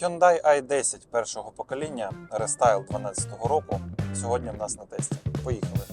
Hyundai i10 першого покоління, рестайл 12 року. Сьогодні в нас на тесті. Поїхали.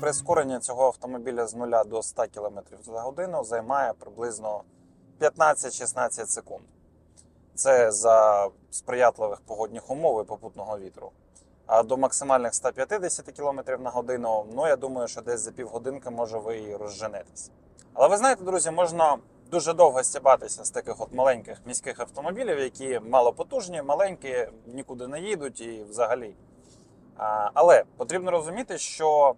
Прискорення цього автомобіля з 0 до 100 км за годину займає приблизно 15-16 секунд. Це за сприятливих погодних умов і попутного вітру. А до максимальних 150 км на годину, ну я думаю, що десь за півгодинки може ви і розженетесь. Але ви знаєте, друзі, можна дуже довго стібатися з таких от маленьких міських автомобілів, які малопотужні, маленькі, нікуди не їдуть і взагалі. Але потрібно розуміти, що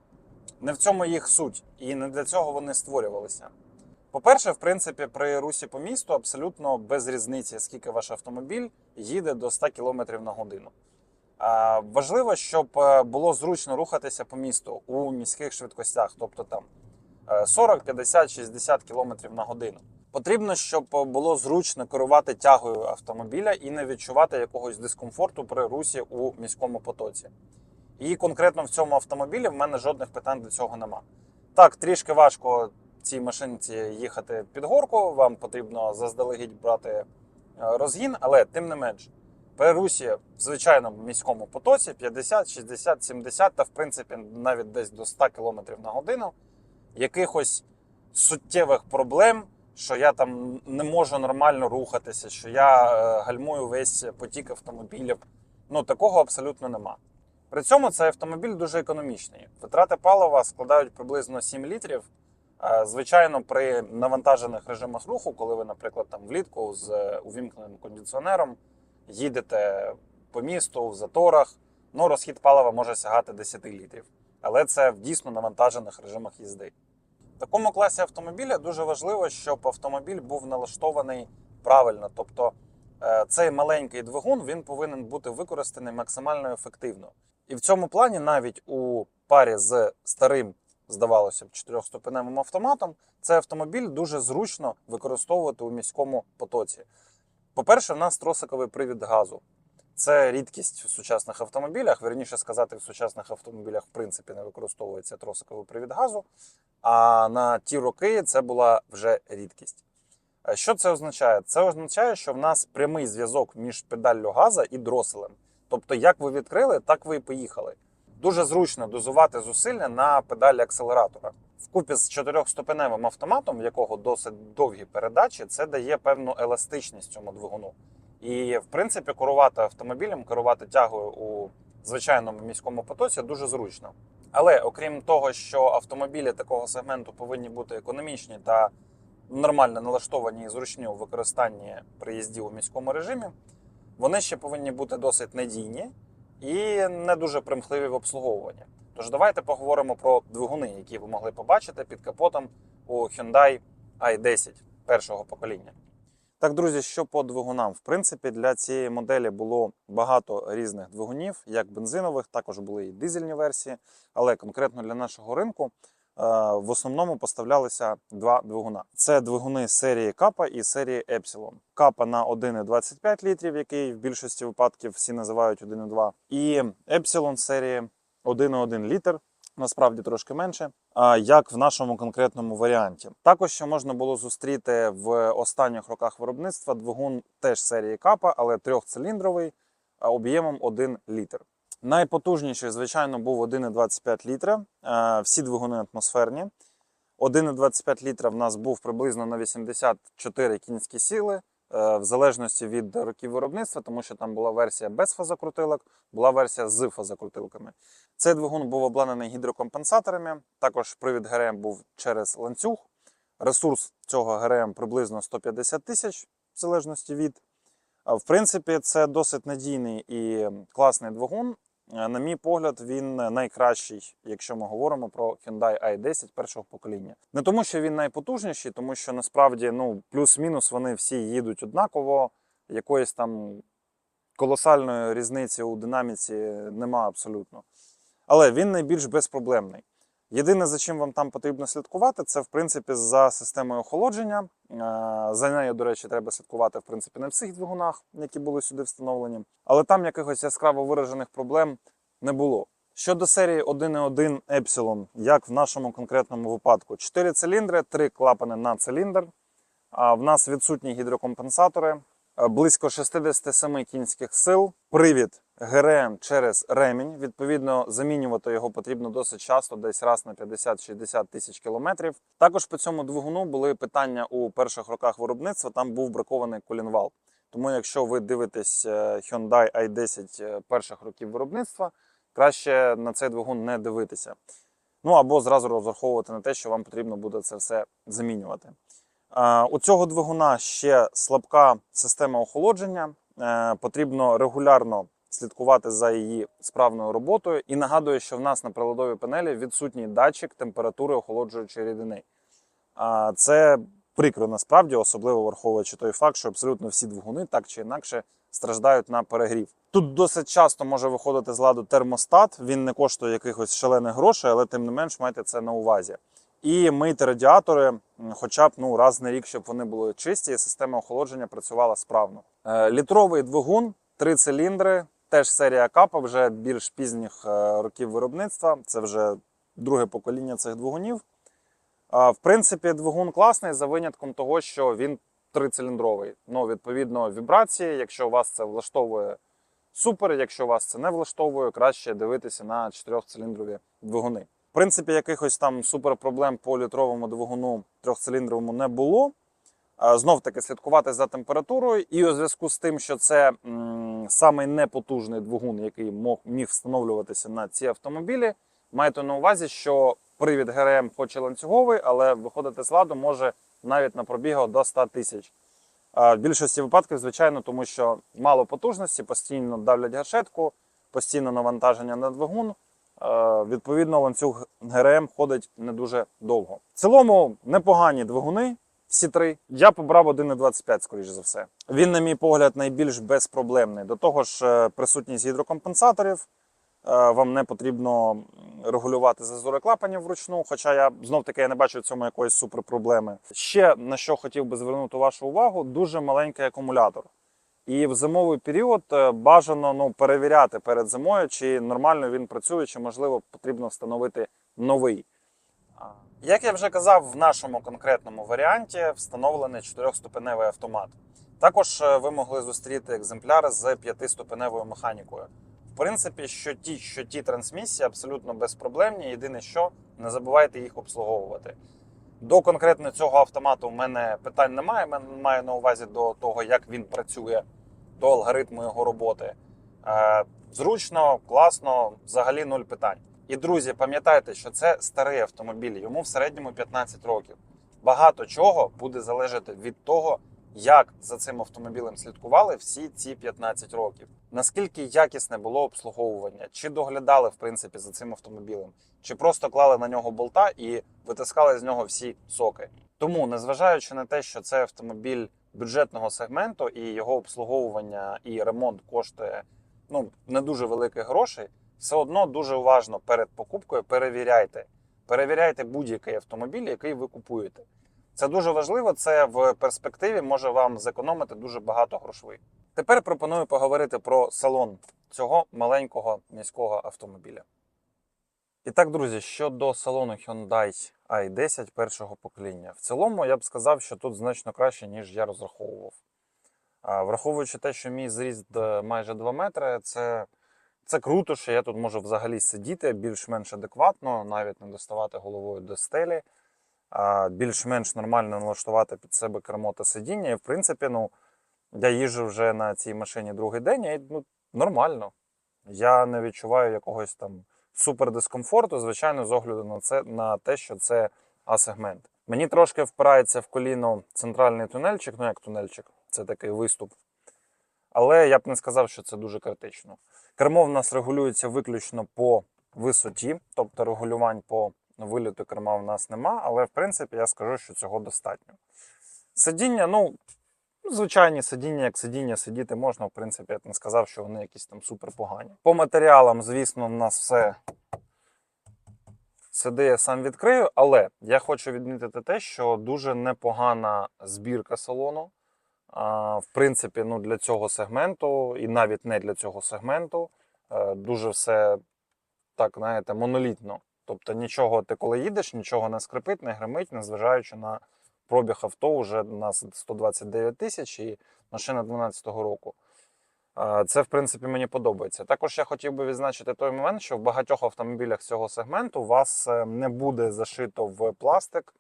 не в цьому їх суть, і не для цього вони створювалися. По-перше, в принципі, при русі по місту абсолютно без різниці, скільки ваш автомобіль їде до 100 км на годину. Важливо, щоб е, було зручно рухатися по місту у міських швидкостях, тобто там е, 40, 50, 60 км на годину. Потрібно, щоб було зручно керувати тягою автомобіля і не відчувати якогось дискомфорту при русі у міському потоці. І конкретно в цьому автомобілі в мене жодних питань до цього нема. Так, трішки важко цій машинці їхати під горку, вам потрібно заздалегідь брати е, розгін, але тим не менш, при в звичайному міському потоці 50, 60, 70 та в принципі навіть десь до 100 км на годину якихось суттєвих проблем, що я там не можу нормально рухатися, що я е, гальмую весь потік автомобілів. Ну такого абсолютно нема. При цьому цей автомобіль дуже економічний. Витрати палива складають приблизно 7 літрів. Звичайно, при навантажених режимах руху, коли ви, наприклад, там влітку з е, увімкненим кондиціонером їдете по місту в заторах, ну розхід палива може сягати 10 літрів. Але це в дійсно навантажених режимах їзди. В такому класі автомобіля дуже важливо, щоб автомобіль був налаштований правильно. Тобто е, цей маленький двигун він повинен бути використаний максимально ефективно. І в цьому плані навіть у парі з старим, здавалося б, чотирьохступеневим автоматом, цей автомобіль дуже зручно використовувати у міському потоці. По-перше, в нас тросиковий привід газу. Це рідкість в сучасних автомобілях. Верніше сказати, в сучасних автомобілях в принципі не використовується тросиковий привід газу. А на ті роки це була вже рідкість. Е, Що це означає? Це означає, що в нас прямий зв'язок між педаллю газа і дроселем. Тобто, як ви відкрили, так ви і поїхали. Дуже зручно дозувати зусилля на педалі акселератора. Вкупі з чотирьохступеневим автоматом, в якого досить довгі передачі, це дає певну еластичність цьому двигуну. І, в принципі, керувати автомобілем, керувати тягою у звичайному міському потоці дуже зручно. Але окрім того, що автомобілі такого сегменту повинні бути економічні та нормально налаштовані і зручні у використанні при їзді у міському режимі, вони ще повинні бути досить надійні і не дуже примхливі в обслуговуванні. Тож давайте поговоримо про двигуни, які ви могли побачити під капотом у Hyundai i10 першого покоління. Так, друзі, що по двигунам? В принципі, для цієї моделі було багато різних двигунів, як бензинових, також були і дизельні версії. Але конкретно для нашого ринку в основному поставлялися два двигуна. Це двигуни серії Капа і серії Epsilon. Капа на 1,25 літрів, який в більшості випадків всі називають 1,2. І Epsilon серії 1,1 літр. Насправді трошки менше, а, як в нашому конкретному варіанті. Також ще можна було зустріти в останніх роках виробництва двигун теж серії Капа, але трьохциліндровий об'ємом 1 літр. Найпотужніший, звичайно, був 1,25 літра. Е, Всі двигуни атмосферні. 1,25 літра в нас був приблизно на 84 кінські сили, е, в залежності від років виробництва, тому що там була версія без фазокрутилок, була версія з фазокрутилками. Цей двигун був обладнаний гідрокомпенсаторами. Також привід ГРМ був через ланцюг. Ресурс цього ГРМ приблизно 150 тисяч, в залежності від. В принципі, це досить надійний і класний двигун. Е, На мій погляд, він найкращий, якщо ми говоримо про Hyundai i10 першого покоління. Не тому, що він найпотужніший, тому що насправді ну, плюс-мінус вони всі їдуть однаково. Якоїсь там колосальної різниці у динаміці нема абсолютно. Але він найбільш безпроблемний. Єдине, за чим вам там потрібно слідкувати, це в принципі за системою охолодження. Е, За нею, до речі, треба слідкувати в принципі на всіх двигунах, які були сюди встановлені. Але там якихось яскраво виражених проблем не було. Щодо серії 1.1 Epsilon, як в нашому конкретному випадку, 4 циліндри, 3 клапани на циліндр. А в нас відсутні гідрокомпенсатори, е, близько 67 кінських сил, привід ГРМ через ремінь. Відповідно, замінювати його потрібно досить часто, десь раз на 50-60 тисяч кілометрів. Також по цьому двигуну були питання у перших роках виробництва. Там був бракований колінвал. Тому, якщо ви дивитесь е, Hyundai i10 е, перших років виробництва, краще на цей двигун не дивитися. Ну або зразу розраховувати на те, що вам потрібно буде це все замінювати. Е, У цього двигуна ще слабка система охолодження. Потрібно регулярно слідкувати за її справною роботою. І нагадую, що в нас на приладовій панелі відсутній датчик температури охолоджуючої рідини. А Це прикро насправді, особливо враховуючи той факт, що абсолютно всі двигуни так чи інакше страждають на перегрів. Тут досить часто може виходити з ладу термостат. Він не коштує якихось шалених грошей, але тим не менш майте це на увазі. І мийте радіатори, хоча б ну раз на рік, щоб вони були чисті, і система охолодження працювала справно. Е, Літровий двигун, три циліндри, теж серія капа, вже більш пізніх е, років виробництва. Це вже друге покоління цих двигунів. В принципі, двигун класний за винятком того, що він трициліндровий. Ну, відповідно, вібрації, якщо вас це влаштовує супер, якщо вас це не влаштовує, краще дивитися на чотирьохциліндрові двигуни. В принципі, якихось там супер проблем по літровому двигуну трьохциліндровому не було. Знов таки слідкувати за температурою, і у зв'язку з тим, що це самий непотужний двигун, який міг встановлюватися на ці автомобілі, майте на увазі, що привід ГРМ хоч і ланцюговий, але виходити з ладу може навіть на пробігу до 100 тисяч. В більшості випадків, звичайно, тому що мало потужності, постійно давлять гашетку, постійно навантаження на двигун. Відповідно, ланцюг ГРМ ходить не дуже довго. В цілому непогані двигуни. Всі три. Я побрав 1,25, скоріш за все. Він, на мій погляд, найбільш безпроблемний. До того ж, е, присутність гідрокомпенсаторів. Е, Вам не потрібно регулювати зазори клапанів вручну, хоча я знов таки я не бачу в цьому якоїсь суперпроблеми. Ще на що хотів би звернути вашу увагу, дуже маленький акумулятор. І в зимовий період е, бажано ну, перевіряти перед зимою, чи нормально він працює, чи можливо потрібно встановити новий. Як я вже казав, в нашому конкретному варіанті встановлений чотирьохступеневий автомат. Також е, ви могли зустріти екземпляри з п'ятиступеневою механікою. В принципі, що ті, що ті трансмісії абсолютно безпроблемні. Єдине, що не забувайте їх обслуговувати. До конкретно цього автомату у мене питань немає. Мен- Маю на увазі до того, як він працює, до алгоритму його роботи. Е, Зручно, класно, взагалі нуль питань. І друзі, пам'ятайте, що це старий автомобіль, йому в середньому 15 років. Багато чого буде залежати від того, як за цим автомобілем слідкували всі ці 15 років. Наскільки якісне було обслуговування, чи доглядали в принципі за цим автомобілем, чи просто клали на нього болта і витискали з нього всі соки. Тому, незважаючи на те, що це автомобіль бюджетного сегменту і його обслуговування і ремонт коштує ну не дуже великих грошей, все одно дуже уважно перед покупкою перевіряйте. Перевіряйте будь-який автомобіль, який ви купуєте. Це дуже важливо. Це в перспективі може вам зекономити дуже багато грошей. Тепер пропоную поговорити про салон цього маленького міського автомобіля. І так, друзі, щодо салону Hyundai i10 першого покоління. В цілому я б сказав, що тут значно краще, ніж я розраховував. Враховуючи те, що мій зріст е, майже 2 метри, це, це круто, що я тут можу взагалі сидіти більш-менш адекватно, навіть не доставати головою до стелі, більш-менш нормально налаштувати під себе кермо та сидіння. І, в принципі, ну, я їжджу вже на цій машині другий день, і ну, нормально. Я не відчуваю якогось там супердискомфорту, звичайно, з огляду на це на те, що це А-сегмент. Мені трошки впирається в коліно центральний тунельчик, ну як тунельчик, це такий виступ. Але я б не сказав, що це дуже критично. Кермо в нас регулюється виключно по висоті, тобто регулювань по виліту керма в нас нема, але в принципі я скажу, що цього достатньо. Сидіння, ну, звичайні сидіння, як сидіння, сидіти можна, в принципі, я б не сказав, що вони якісь там супер погані. По матеріалам, звісно, в нас все сиди, я сам відкрию, але я хочу відмітити те, що дуже непогана збірка салону. В принципі, ну, для цього сегменту, і навіть не для цього сегменту, е, дуже все так, знаєте, монолітно. Тобто нічого, ти коли їдеш, нічого не скрипить, не гримить, незважаючи на пробіг авто вже у нас 129 тисяч і машина 12-го року. Е, Це, в принципі, мені подобається. Також я хотів би відзначити той момент, що в багатьох автомобілях цього сегменту вас е, не буде зашито в пластик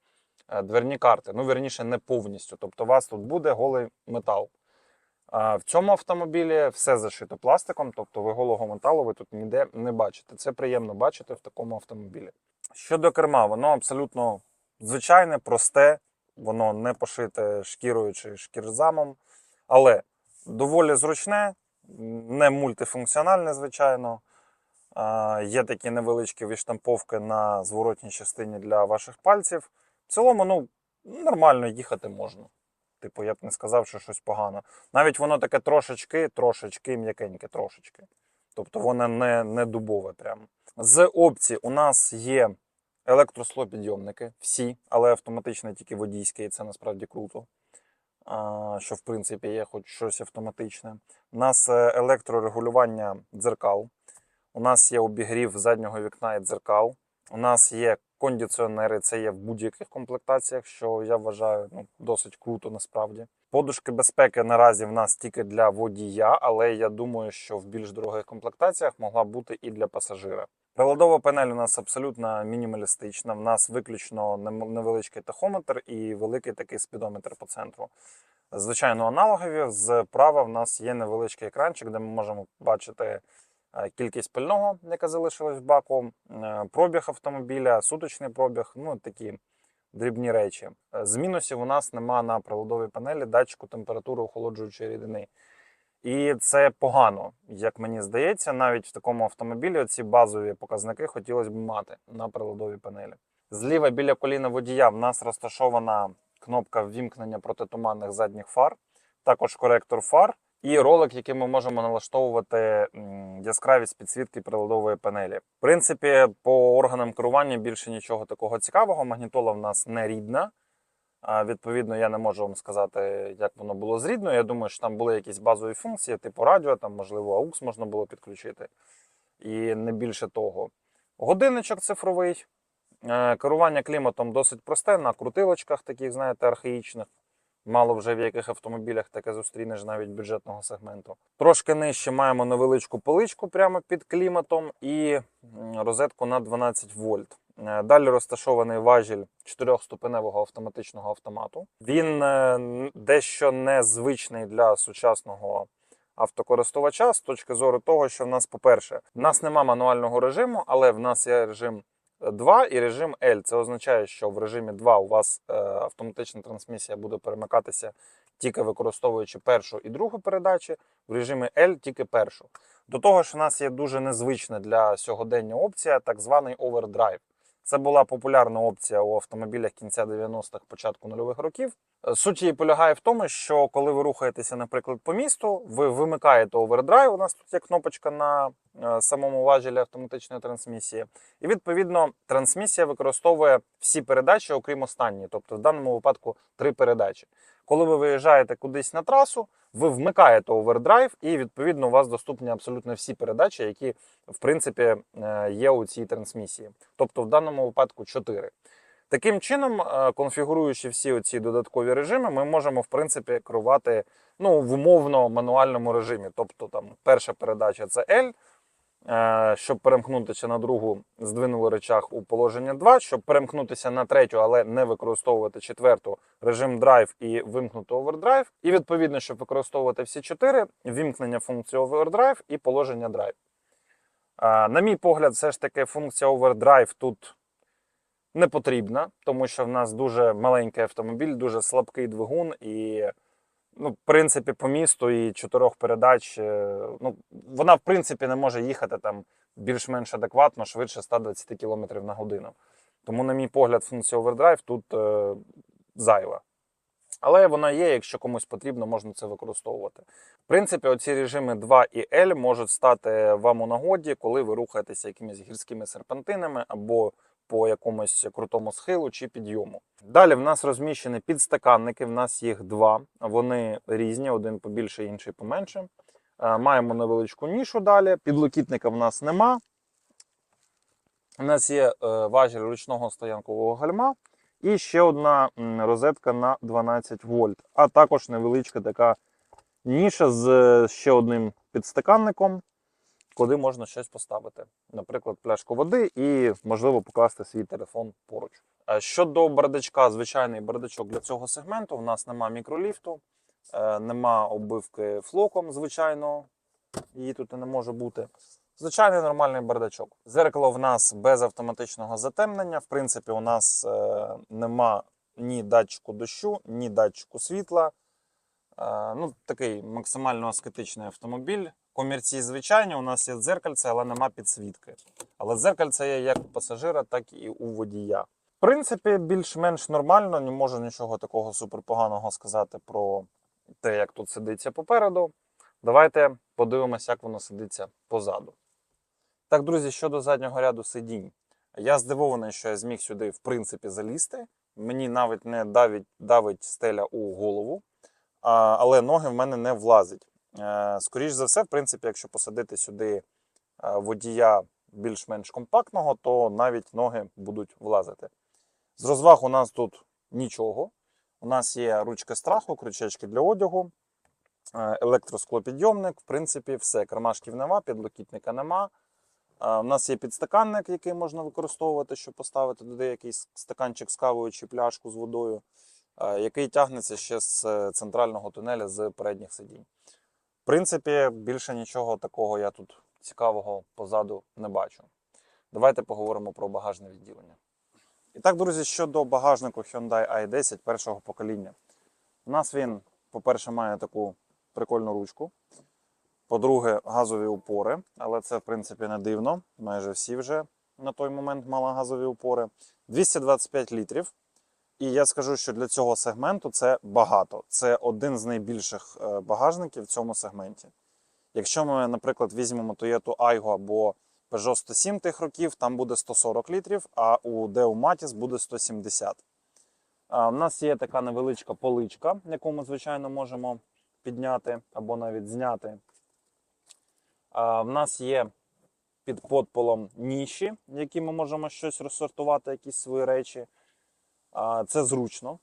дверні карти. Ну, верніше, не повністю. Тобто, у вас тут буде голий метал. В цьому автомобілі все зашито пластиком, тобто ви голого металу ви тут ніде не бачите. Це приємно бачити в такому автомобілі. Щодо керма, воно абсолютно звичайне, просте, воно не пошите шкірою чи шкірзамом, але доволі зручне, не мультифункціональне, звичайно. Є такі невеличкі відштамповки на зворотній частині для ваших пальців. В цілому, ну, нормально їхати можна. Типу, я б не сказав, що щось погано. Навіть воно таке трошечки, трошечки м'якеньке, трошечки. Тобто воно не, не дубове прямо. З опцій у нас є електрослопідйомники, всі, але автоматично тільки водійські, і це насправді круто. А, що в принципі є хоч щось автоматичне. У нас е, електрорегулювання дзеркал. У нас є обігрів заднього вікна і дзеркал. У нас є кондиціонери, це є в будь-яких комплектаціях, що я вважаю ну, досить круто насправді. Подушки безпеки наразі в нас тільки для водія, але я думаю, що в більш дорогих комплектаціях могла бути і для пасажира. Приладова панель у нас абсолютно мінімалістична. В нас виключно невеличкий тахометр і великий такий спідометр по центру. Звичайно, аналогові. Зправа в нас є невеличкий екранчик, де ми можемо бачити кількість пального, яка залишилась в баку, е, пробіг автомобіля, суточний пробіг, ну такі дрібні речі. Е, З мінусів у нас нема на приладовій панелі датчику температури охолоджуючої рідини. І це погано, як мені здається, навіть в такому автомобілі ці базові показники хотілося б мати на приладовій панелі. Зліва біля коліна водія в нас розташована кнопка ввімкнення протитуманних задніх фар, також коректор фар і ролик, яким ми можемо налаштовувати яскравість підсвітки приладової панелі. В принципі, по органам керування більше нічого такого цікавого. Магнітола в нас не рідна. Відповідно, я не можу вам сказати, як воно було з рідною. Я думаю, що там були якісь базові функції, типу радіо, там, можливо, AUX можна було підключити. І не більше того. Годинничок цифровий. Е, Керування кліматом досить просте, на крутилочках таких, знаєте, архаїчних. Мало вже в яких автомобілях таке зустрінеш навіть бюджетного сегменту. Трошки нижче маємо невеличку поличку прямо під кліматом і розетку на 12 вольт. Е, Далі розташований важіль 4-ступеневого автоматичного автомату. Він е, дещо незвичний для сучасного автокористувача з точки зору того, що в нас, по-перше, в нас нема мануального режиму, але в нас є режим 2 і режим L. Це означає, що в режимі 2 у вас е, автоматична трансмісія буде перемикатися тільки використовуючи першу і другу передачі, в режимі L тільки першу. До того ж, у нас є дуже незвична для сьогодення опція, так званий овердрайв. Це була популярна опція у автомобілях кінця 90-х, початку нульових років. Е, Суть її полягає в тому, що коли ви рухаєтеся, наприклад, по місту, ви вимикаєте овердрайв. У нас тут є кнопочка на е, самому важелі автоматичної трансмісії. І відповідно трансмісія використовує всі передачі, окрім останньої, тобто в даному випадку три передачі. Коли ви виїжджаєте кудись на трасу, ви вмикаєте овердрайв, і відповідно у вас доступні абсолютно всі передачі, які в принципі е, є у цій трансмісії. Тобто в даному випадку 4. Таким чином, е, конфігуруючи всі оці додаткові режими, ми можемо в принципі керувати ну, в умовно мануальному режимі. Тобто там перша передача це L. Е, Щоб перемкнутися на другу, здвинули речах у положення 2, щоб перемкнутися на третю, але не використовувати четверту, режим Drive і вимкнути Overdrive. І відповідно, щоб використовувати всі чотири, вімкнення функції Overdrive і положення Drive. Е, На мій погляд, все ж таки функція Overdrive тут не потрібна, тому що в нас дуже маленький автомобіль, дуже слабкий двигун і. Ну, в принципі, по місту і чотирьох передач. е, Ну, вона, в принципі, не може їхати там більш-менш адекватно, швидше 120 км на годину. Тому, на мій погляд, функція овердрайв тут е, зайва. Але вона є, якщо комусь потрібно, можна це використовувати. В принципі, оці режими 2 і L можуть стати вам у нагоді, коли ви рухаєтеся якимись гірськими серпантинами або по якомусь крутому схилу чи підйому. Далі в нас розміщені підстаканники. В нас їх два. Вони різні, один побільше, інший поменше. Е, Маємо невеличку нішу далі. Підлокітника в нас нема. У нас є е, важіль ручного стоянкового гальма і ще одна розетка на 12 вольт, а також невеличка така ніша з е, ще одним підстаканником, куди можна щось поставити. Наприклад, пляшку води і, можливо, покласти свій телефон поруч. Е, Щодо бардачка, звичайний бардачок для цього сегменту, у нас нема мікроліфту, е, нема оббивки флоком, звичайно, її тут і не може бути. Звичайний нормальний бардачок. Зеркало в нас без автоматичного затемнення. В принципі, у нас е, нема ні датчику дощу, ні датчику світла. Ну, такий максимально аскетичний автомобіль. Комірці звичайні, у нас є дзеркальце, але нема підсвітки. Але дзеркальце є як у пасажира, так і у водія. В принципі, більш-менш нормально, не можу нічого такого суперпоганого сказати про те, як тут сидиться попереду. Давайте подивимося, як воно сидиться позаду. Так, друзі, щодо заднього ряду сидінь. Я здивований, що я зміг сюди, в принципі, залізти. Мені навіть не давить, давить стеля у голову, а, але ноги в мене не влазять. Е, Скоріше за все, в принципі, якщо посадити сюди е, водія більш-менш компактного, то навіть ноги будуть влазити. З розваг у нас тут нічого. У нас є ручки страху, крючечки для одягу, е, електросклопідйомник, в принципі, все. Кармашків нема, підлокітника нема. У нас є підстаканник, який можна використовувати, щоб поставити туди якийсь стаканчик з кавою чи пляшку з водою, який тягнеться ще з центрального тунеля з передніх сидінь. Принципі, більше нічого такого я тут цікавого позаду не бачу. Давайте поговоримо про багажне відділення. І так, друзі, щодо багажнику Hyundai i10 першого покоління. У нас він, по-перше, має таку прикольну ручку. По-друге, газові упори, але це, в принципі, не дивно. Майже всі вже на той момент мали газові упори. 225 літрів. І я скажу, що для цього сегменту це багато. Це один з найбільших е, багажників в цьому сегменті. Якщо ми, наприклад, візьмемо Toyota Aygo або Peugeot 107 тих років, там буде 140 літрів, а у Deo Matiz буде 170. У нас є така невеличка поличка, яку ми, звичайно, можемо підняти або навіть зняти. В нас є під подполом ніші, які ми можемо щось розсортувати, якісь свої речі. Це зручно,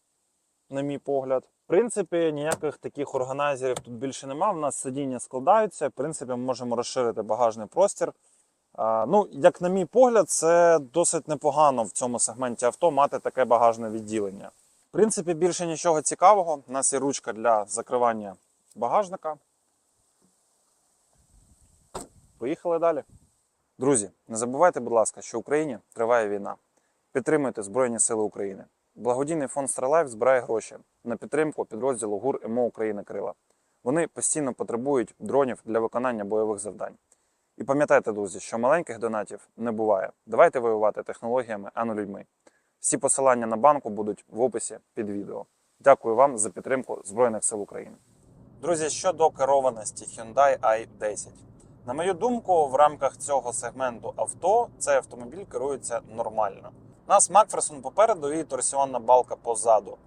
на мій погляд. В принципі, ніяких таких органайзерів тут більше немає. У нас сидіння складаються. В принципі, ми можемо розширити багажний простір. Ну, як на мій погляд, це досить непогано в цьому сегменті авто мати таке багажне відділення. В принципі, більше нічого цікавого. У нас є ручка для закривання багажника. Поїхали далі. Друзі, не забувайте, будь ласка, що в Україні триває війна. Підтримуйте Збройні Сили України. Благодійний фонд Стрелайф збирає гроші на підтримку підрозділу ГУР МО Україна Крила. Вони постійно потребують дронів для виконання бойових завдань. І пам'ятайте, друзі, що маленьких донатів не буває. Давайте воювати технологіями, а не людьми. Всі посилання на банку будуть в описі під відео. Дякую вам за підтримку Збройних сил України. Друзі, щодо керованості Hyundai i10. На мою думку, в рамках цього сегменту авто цей автомобіль керується нормально. Нас Макферсон попереду і торсіонна балка позаду.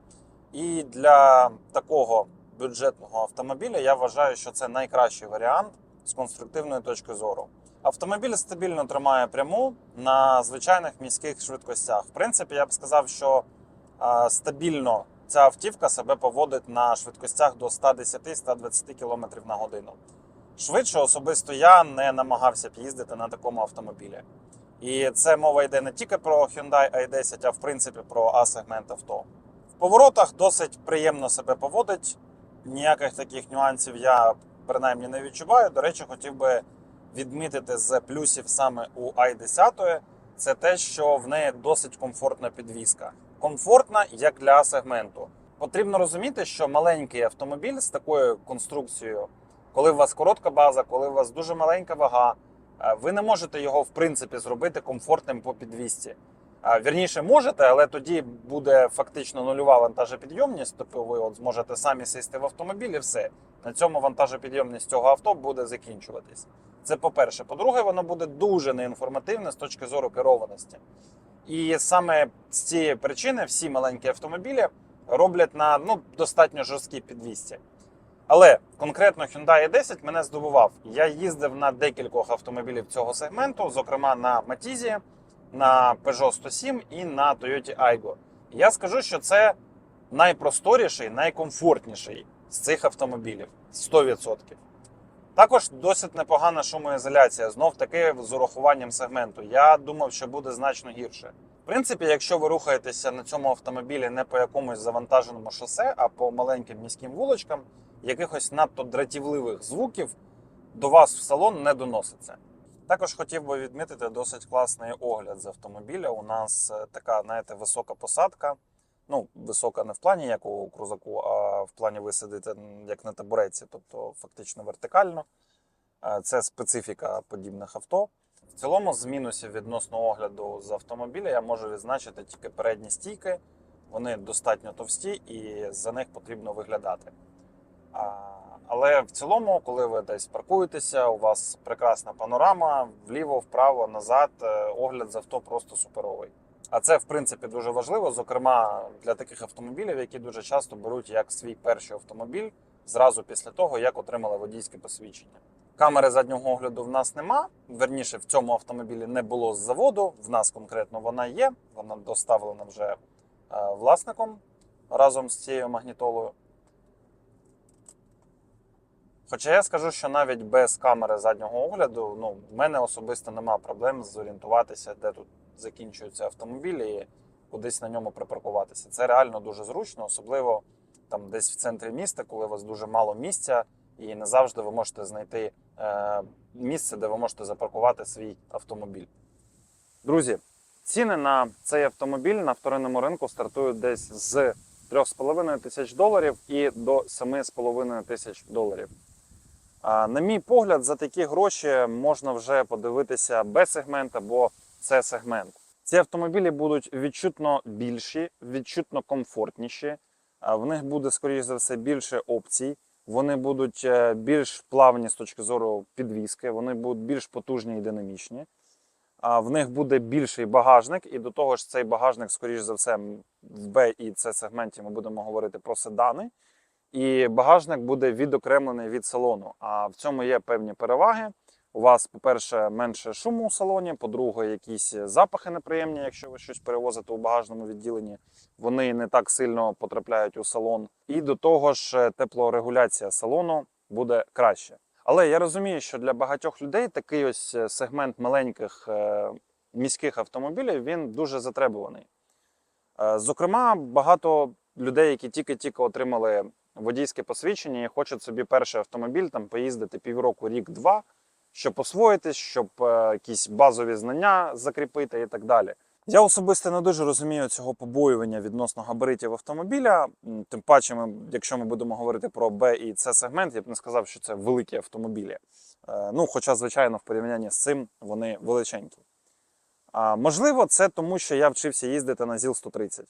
І для такого бюджетного автомобіля я вважаю, що це найкращий варіант з конструктивної точки зору. Автомобіль стабільно тримає пряму на звичайних міських швидкостях. В принципі, я б сказав, що стабільно ця автівка себе поводить на швидкостях до 110-120 км на годину. Швидше особисто я не намагався б їздити на такому автомобілі. І це мова йде не тільки про Hyundai i10, а в принципі про А-сегмент авто. В поворотах досить приємно себе поводить. Ніяких таких нюансів я принаймні не відчуваю. До речі, хотів би відмітити з плюсів саме у i10 це те, що в неї досить комфортна підвізка. Комфортна як для А-сегменту. Потрібно розуміти, що маленький автомобіль з такою конструкцією, коли у вас коротка база, коли у вас дуже маленька вага, ви не можете його в принципі зробити комфортним по підвісці. А, Вірніше можете, але тоді буде фактично нульова вантажопідйомність, тобто ви от зможете самі сісти в автомобіль і все. На цьому вантажопідйомність цього авто буде закінчуватись. Це по-перше. По-друге, воно буде дуже неінформативне з точки зору керованості. І саме з цієї причини всі маленькі автомобілі роблять на ну, достатньо жорсткій підвісці. Але конкретно Hyundai i10 мене здивував. Я їздив на декількох автомобілів цього сегменту, зокрема на Матізі, на Peugeot 107 і на Toyota Aygo. Я скажу, що це найпросторіший, найкомфортніший з цих автомобілів 100%. Також досить непогана шумоізоляція, знов таки з урахуванням сегменту. Я думав, що буде значно гірше. В принципі, якщо ви рухаєтеся на цьому автомобілі не по якомусь завантаженому шосе, а по маленьким міським вуличкам, якихось надто дратівливих звуків до вас в салон не доноситься. Також хотів би відмітити досить класний огляд з автомобіля. У нас е, така, знаєте, висока посадка. Ну, висока не в плані як у крузаку, а в плані ви сидите як на табуреці, тобто фактично вертикально. Е, Це специфіка подібних авто. В цілому, з мінусів відносно огляду з автомобіля, я можу відзначити тільки передні стійки. Вони достатньо товсті і за них потрібно виглядати. Але в цілому, коли ви десь паркуєтеся, у вас прекрасна панорама, вліво, вправо, назад, е, огляд з авто просто суперовий. А це, в принципі, дуже важливо, зокрема для таких автомобілів, які дуже часто беруть як свій перший автомобіль зразу після того, як отримали водійське посвідчення. Камери заднього огляду в нас нема. Верніше, в цьому автомобілі не було з заводу. В нас конкретно вона є. Вона доставлена вже е, власником разом з цією магнітолою. Хоча я скажу, що навіть без камери заднього огляду, ну, в мене особисто нема проблем зорієнтуватися, де тут закінчуються автомобілі і кудись на ньому припаркуватися. Це реально дуже зручно, особливо там десь в центрі міста, коли у вас дуже мало місця, і не завжди ви можете знайти е, місце, де ви можете запаркувати свій автомобіль. Друзі, ціни на цей автомобіль на вторинному ринку стартують десь з 3,5 тисяч доларів і до 7,5 тисяч доларів. На мій погляд, за такі гроші можна вже подивитися Б-сегмент або С-сегмент. Ці автомобілі будуть відчутно більші, відчутно комфортніші. В них буде, скоріш за все, більше опцій. Вони будуть е, більш плавні з точки зору підвіски, вони будуть більш потужні і динамічні. В них буде більший багажник, і до того ж, цей багажник, скоріш за все, в Б і С сегменті ми будемо говорити про седани. І багажник буде відокремлений від салону. А в цьому є певні переваги. У вас, по-перше, менше шуму у салоні, по-друге, якісь запахи неприємні, якщо ви щось перевозите у багажному відділенні, вони не так сильно потрапляють у салон. І до того ж, теплорегуляція салону буде краще. Але я розумію, що для багатьох людей такий ось сегмент маленьких е, міських автомобілів він дуже затребуваний. Е, Зокрема, багато людей, які тільки-тільки отримали водійське посвідчення і хочуть собі перший автомобіль там поїздити півроку, рік-два, щоб освоїтись, щоб е, якісь базові знання закріпити і так далі. Я особисто не дуже розумію цього побоювання відносно габаритів автомобіля. Тим паче, ми, якщо ми будемо говорити про Б і С сегмент, я б не сказав, що це великі автомобілі. Е, Ну, хоча, звичайно, в порівнянні з цим вони величенькі. А, можливо, це тому, що я вчився їздити на ЗІЛ-130.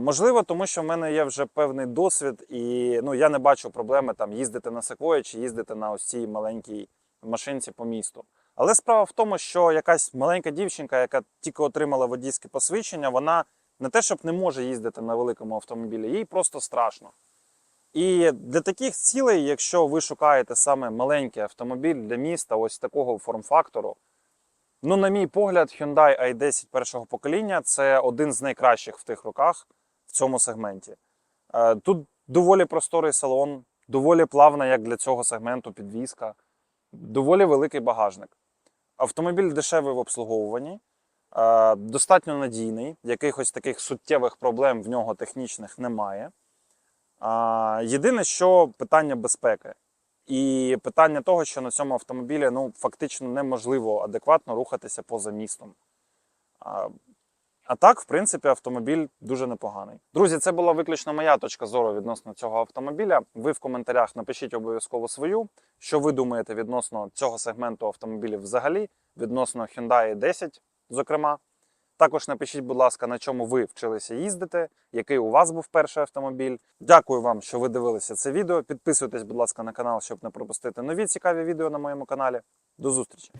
Можливо, тому що в мене є вже певний досвід, і ну, я не бачу проблеми там їздити на секвої чи їздити на ось цій маленькій машинці по місту. Але справа в тому, що якась маленька дівчинка, яка тільки отримала водійське посвідчення, вона не те, щоб не може їздити на великому автомобілі, їй просто страшно. І для таких цілей, якщо ви шукаєте саме маленький автомобіль для міста, ось такого форм-фактору, ну, на мій погляд, Hyundai i10 першого покоління це один з найкращих в тих роках в цьому сегменті. Е, Тут доволі просторий салон, доволі плавна, як для цього сегменту, підвізка, доволі великий багажник. Автомобіль дешевий в обслуговуванні, е, достатньо надійний, якихось таких суттєвих проблем в нього технічних немає. Єдине, що питання безпеки. І питання того, що на цьому автомобілі ну, фактично неможливо адекватно рухатися поза містом. А, так, в принципі, автомобіль дуже непоганий. Друзі, це була виключно моя точка зору відносно цього автомобіля. Ви в коментарях напишіть обов'язково свою, що ви думаєте відносно цього сегменту автомобілів взагалі, відносно Hyundai 10, зокрема. Також напишіть, будь ласка, на чому ви вчилися їздити, який у вас був перший автомобіль. Дякую вам, що ви дивилися це відео. Підписуйтесь, будь ласка, на канал, щоб не пропустити нові цікаві відео на моєму каналі. До зустрічі!